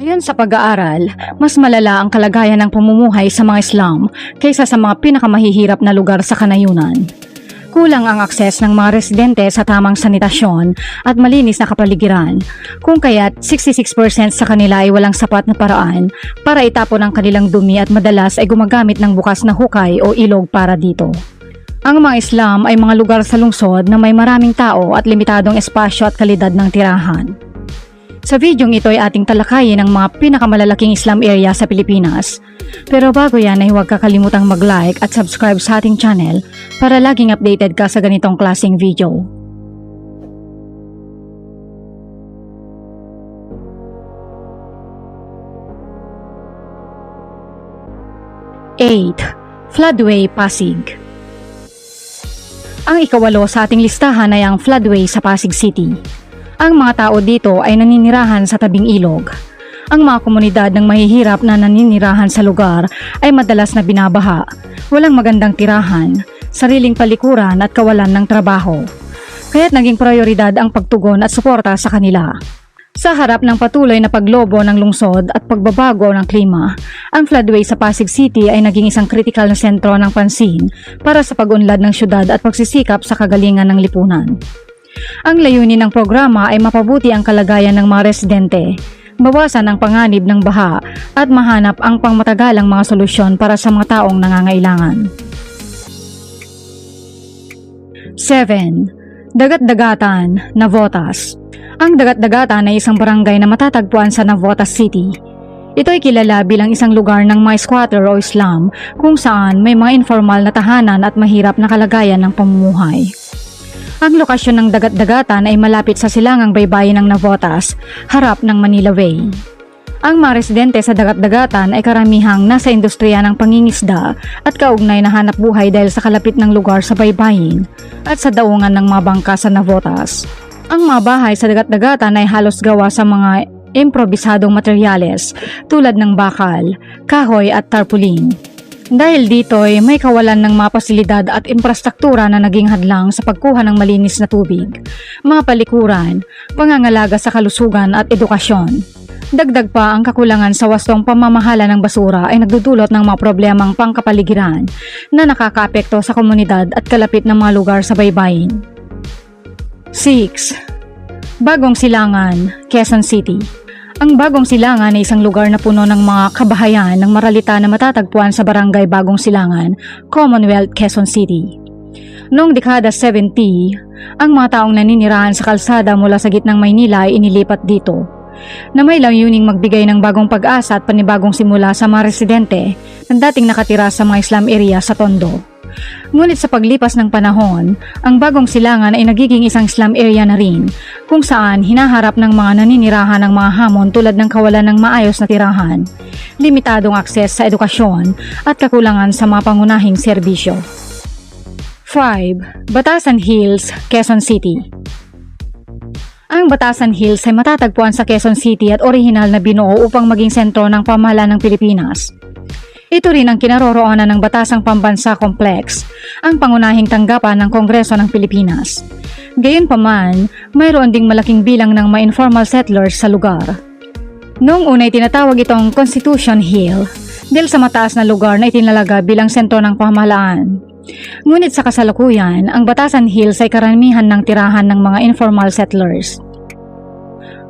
Ayon sa pag-aaral, mas malala ang kalagayan ng pamumuhay sa mga Islam kaysa sa mga pinakamahihirap na lugar sa kanayunan. Kulang ang akses ng mga residente sa tamang sanitasyon at malinis na kapaligiran, kung kaya't 66% sa kanila ay walang sapat na paraan para itapon ang kanilang dumi at madalas ay gumagamit ng bukas na hukay o ilog para dito. Ang mga Islam ay mga lugar sa lungsod na may maraming tao at limitadong espasyo at kalidad ng tirahan. Sa videong ito ay ating talakayin ang mga pinakamalalaking Islam area sa Pilipinas. Pero bago yan ay huwag kakalimutang mag-like at subscribe sa ating channel para laging updated ka sa ganitong klaseng video. Eight, Floodway Pasig Ang ikawalo sa ating listahan ay ang floodway sa Pasig City. Ang mga tao dito ay naninirahan sa tabing ilog. Ang mga komunidad ng mahihirap na naninirahan sa lugar ay madalas na binabaha, walang magandang tirahan, sariling palikuran at kawalan ng trabaho. Kaya't naging prioridad ang pagtugon at suporta sa kanila. Sa harap ng patuloy na paglobo ng lungsod at pagbabago ng klima, ang floodway sa Pasig City ay naging isang kritikal na sentro ng pansin para sa pag-unlad ng syudad at pagsisikap sa kagalingan ng lipunan. Ang layunin ng programa ay mapabuti ang kalagayan ng mga residente, bawasan ang panganib ng baha at mahanap ang pangmatagalang mga solusyon para sa mga taong nangangailangan. 7. Dagat-dagatan, Navotas Ang dagat-dagatan ay isang barangay na matatagpuan sa Navotas City. Ito ay kilala bilang isang lugar ng mga squatter o Islam kung saan may mga informal na tahanan at mahirap na kalagayan ng pamumuhay. Ang lokasyon ng dagat-dagatan ay malapit sa silangang baybayin ng Navotas, harap ng Manila Way. Ang mga residente sa dagat-dagatan ay karamihang nasa industriya ng pangingisda at kaugnay na hanap buhay dahil sa kalapit ng lugar sa baybayin at sa daungan ng mga bangka sa Navotas. Ang mga bahay sa dagat-dagatan ay halos gawa sa mga improbisadong materyales tulad ng bakal, kahoy at tarpaulin. Dahil dito ay may kawalan ng mga pasilidad at infrastruktura na naging hadlang sa pagkuha ng malinis na tubig, mga palikuran, pangangalaga sa kalusugan at edukasyon. Dagdag pa ang kakulangan sa wastong pamamahala ng basura ay nagdudulot ng mga problemang pangkapaligiran na nakakaapekto sa komunidad at kalapit ng mga lugar sa baybayin. 6. Bagong Silangan, Quezon City ang Bagong Silangan ay isang lugar na puno ng mga kabahayan ng maralita na matatagpuan sa barangay Bagong Silangan, Commonwealth, Quezon City. Noong dekada 70, ang mga taong naninirahan sa kalsada mula sa gitnang Maynila ay inilipat dito na may layuning magbigay ng bagong pag-asa at panibagong simula sa mga residente na dating nakatira sa mga Islam area sa Tondo. Ngunit sa paglipas ng panahon, ang bagong silangan ay nagiging isang slum area na rin, kung saan hinaharap ng mga naninirahan ng mga hamon tulad ng kawalan ng maayos na tirahan, limitadong akses sa edukasyon at kakulangan sa mga pangunahing serbisyo. 5. Batasan Hills, Quezon City Ang Batasan Hills ay matatagpuan sa Quezon City at orihinal na binuo upang maging sentro ng pamahalaan ng Pilipinas. Ito rin ang kinaroroonan ng Batasang Pambansa Complex, ang pangunahing tanggapan ng Kongreso ng Pilipinas. Gayunpaman, mayroon ding malaking bilang ng mga informal settlers sa lugar. Noong una ay tinatawag itong Constitution Hill dahil sa mataas na lugar na itinalaga bilang sentro ng pamahalaan. Ngunit sa kasalukuyan, ang Batasan Hills ay karamihan ng tirahan ng mga informal settlers.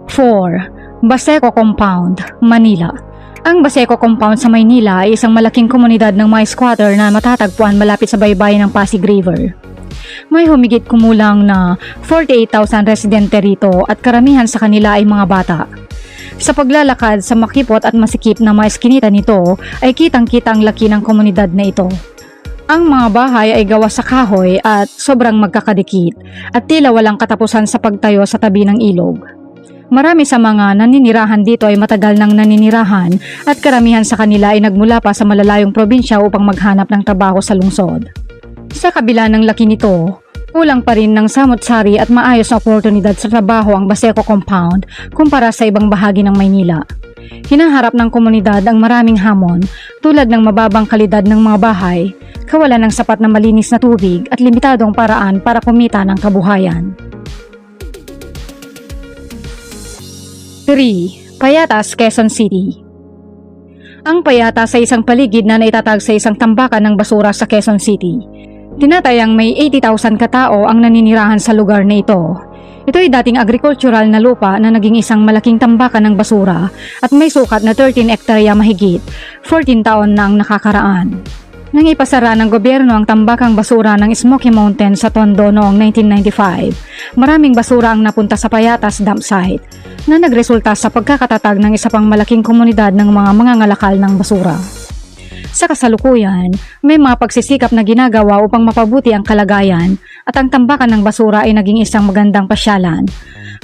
4. Baseco Compound, Manila ang Baseco Compound sa Maynila ay isang malaking komunidad ng mga squatter na matatagpuan malapit sa baybayin ng Pasig River. May humigit kumulang na 48,000 residente rito at karamihan sa kanila ay mga bata. Sa paglalakad sa makipot at masikip na mga eskinita nito ay kitang-kita ang laki ng komunidad na ito. Ang mga bahay ay gawa sa kahoy at sobrang magkakadikit at tila walang katapusan sa pagtayo sa tabi ng ilog. Marami sa mga naninirahan dito ay matagal nang naninirahan at karamihan sa kanila ay nagmula pa sa malalayong probinsya upang maghanap ng trabaho sa lungsod. Sa kabila ng laki nito, kulang pa rin ng samot-sari at maayos na oportunidad sa trabaho ang Baseco Compound kumpara sa ibang bahagi ng Maynila. Hinaharap ng komunidad ang maraming hamon tulad ng mababang kalidad ng mga bahay, kawalan ng sapat na malinis na tubig at limitadong paraan para kumita ng kabuhayan. 3. Payatas, Quezon City Ang Payatas ay isang paligid na naitatag sa isang tambakan ng basura sa Quezon City. Tinatayang may 80,000 katao ang naninirahan sa lugar na ito. Ito ay dating agricultural na lupa na naging isang malaking tambakan ng basura at may sukat na 13 hektarya mahigit, 14 taon na ang nakakaraan. Nang ipasara ng gobyerno ang tambakang basura ng Smoky Mountain sa Tondo noong 1995, maraming basura ang napunta sa Payatas dump site na nagresulta sa pagkakatatag ng isa pang malaking komunidad ng mga mangangalakal ng basura. Sa kasalukuyan, may mga pagsisikap na ginagawa upang mapabuti ang kalagayan at ang tambakan ng basura ay naging isang magandang pasyalan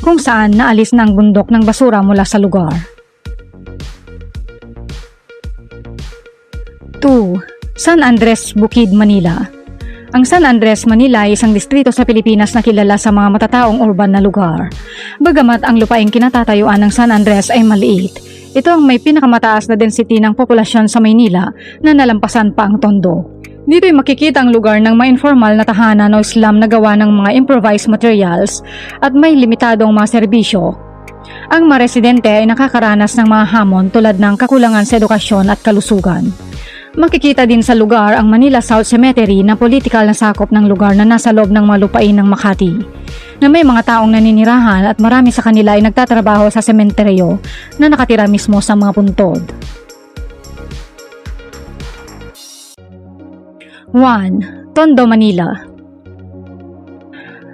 kung saan naalis na ang bundok ng basura mula sa lugar. 2. San Andres, Bukid, Manila Ang San Andres, Manila ay isang distrito sa Pilipinas na kilala sa mga matataong urban na lugar. Bagamat ang lupaing kinatatayuan ng San Andres ay maliit, ito ang may pinakamataas na density ng populasyon sa Maynila na nalampasan pa ang Tondo. Dito ay makikita ang lugar ng mga informal na tahanan o slum na gawa ng mga improvised materials at may limitadong mga serbisyo. Ang mga residente ay nakakaranas ng mga hamon tulad ng kakulangan sa edukasyon at kalusugan. Makikita din sa lugar ang Manila South Cemetery na political na sakop ng lugar na nasa loob ng mga lupain ng Makati, na may mga taong naninirahan at marami sa kanila ay nagtatrabaho sa sementeryo na nakatira mismo sa mga puntod. 1. Tondo, Manila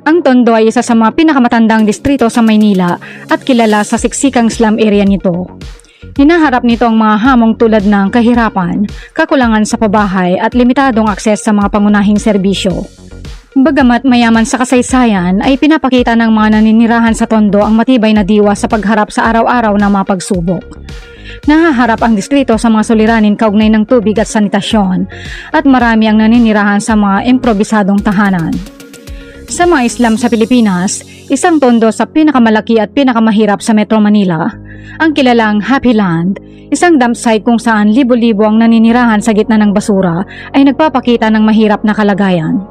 Ang Tondo ay isa sa mga pinakamatandang distrito sa Maynila at kilala sa siksikang slum area nito. Hinaharap nito ang mga hamong tulad ng kahirapan, kakulangan sa pabahay at limitadong akses sa mga pangunahing serbisyo. Bagamat mayaman sa kasaysayan ay pinapakita ng mga naninirahan sa Tondo ang matibay na diwa sa pagharap sa araw-araw na mga pagsubok. Nahaharap ang distrito sa mga suliranin kaugnay ng tubig at sanitasyon at marami ang naninirahan sa mga improbisadong tahanan. Sa mga Islam sa Pilipinas, isang tondo sa pinakamalaki at pinakamahirap sa Metro Manila, ang kilalang Happy Land, isang dump site kung saan libo-libo ang naninirahan sa gitna ng basura ay nagpapakita ng mahirap na kalagayan.